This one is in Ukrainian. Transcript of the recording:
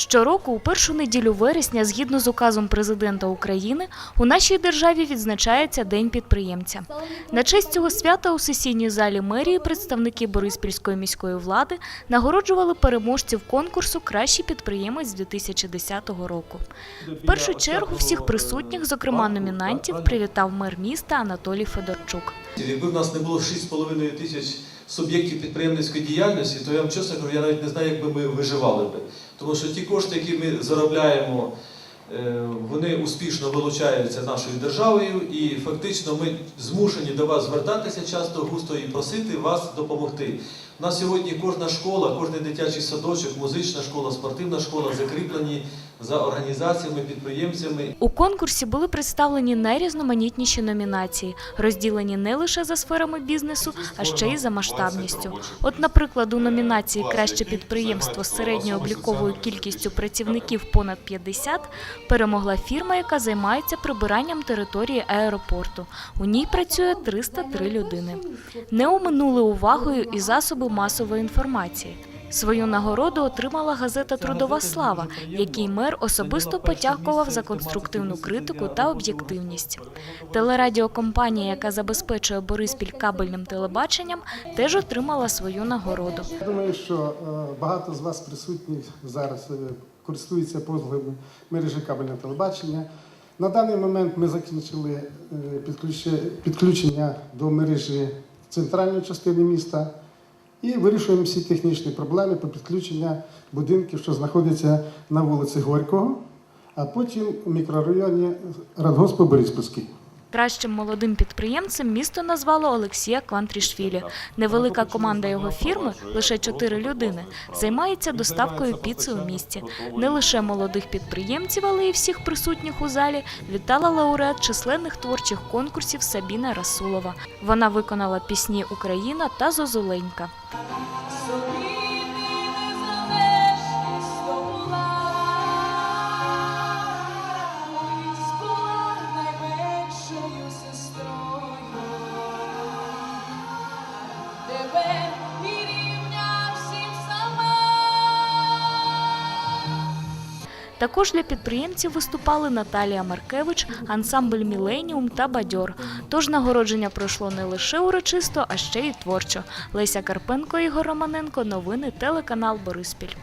Щороку, у першу неділю вересня, згідно з указом президента України, у нашій державі відзначається День підприємця. На честь цього свята у сесійній залі мерії представники Бориспільської міської влади нагороджували переможців конкурсу Кращий підприємець 2010 року. В першу чергу всіх присутніх, зокрема номінантів, привітав мер міста Анатолій Федорчук. Якби в нас не було 6,5 тисяч суб'єктів підприємницької діяльності, то я вам чесно кажу, я навіть не знаю, як би ми виживали би. Тому що ті кошти, які ми заробляємо, е, вони успішно вилучаються нашою державою, і фактично ми змушені до вас звертатися часто густо і просити вас допомогти. У нас сьогодні кожна школа, кожен дитячий садочок, музична школа, спортивна школа закріплені за організаціями, підприємцями У конкурсі були представлені найрізноманітніші номінації, розділені не лише за сферами бізнесу, а ще й за масштабністю. От, наприклад, у номінації Краще підприємство з середньою обліковою кількістю працівників понад 50 перемогла фірма, яка займається прибиранням території аеропорту. У ній працює 303 людини. Не оминули увагою і засоби масової інформації. Свою нагороду отримала газета Трудова слава, якій мер особисто подякував за конструктивну критику та об'єктивність. Телерадіокомпанія, яка забезпечує Бориспіль кабельним телебаченням, теж отримала свою нагороду. Я думаю, що е, багато з вас присутніх зараз е, користуються послугами мережі кабельного телебачення. На даний момент ми закінчили е, підключення до мережі центральної частини міста і вирішуємо всі технічні проблеми по підключенню будинків, що знаходяться на вулиці Горького, а потім у мікрорайоні Радгоспу Бориспільський. Кращим молодим підприємцем місто назвало Олексія Квантрішвілі. Невелика команда його фірми, лише чотири людини, займається доставкою піци у місті. Не лише молодих підприємців, але й всіх присутніх у залі вітала лауреат численних творчих конкурсів Сабіна Расулова. Вона виконала пісні Україна та Зозуленька. Також для підприємців виступали Наталія Маркевич, ансамбль Міленіум та Бадьор. Тож нагородження пройшло не лише урочисто, а ще й творчо. Леся Карпенко, Ігор Романенко. Новини телеканал Бориспіль.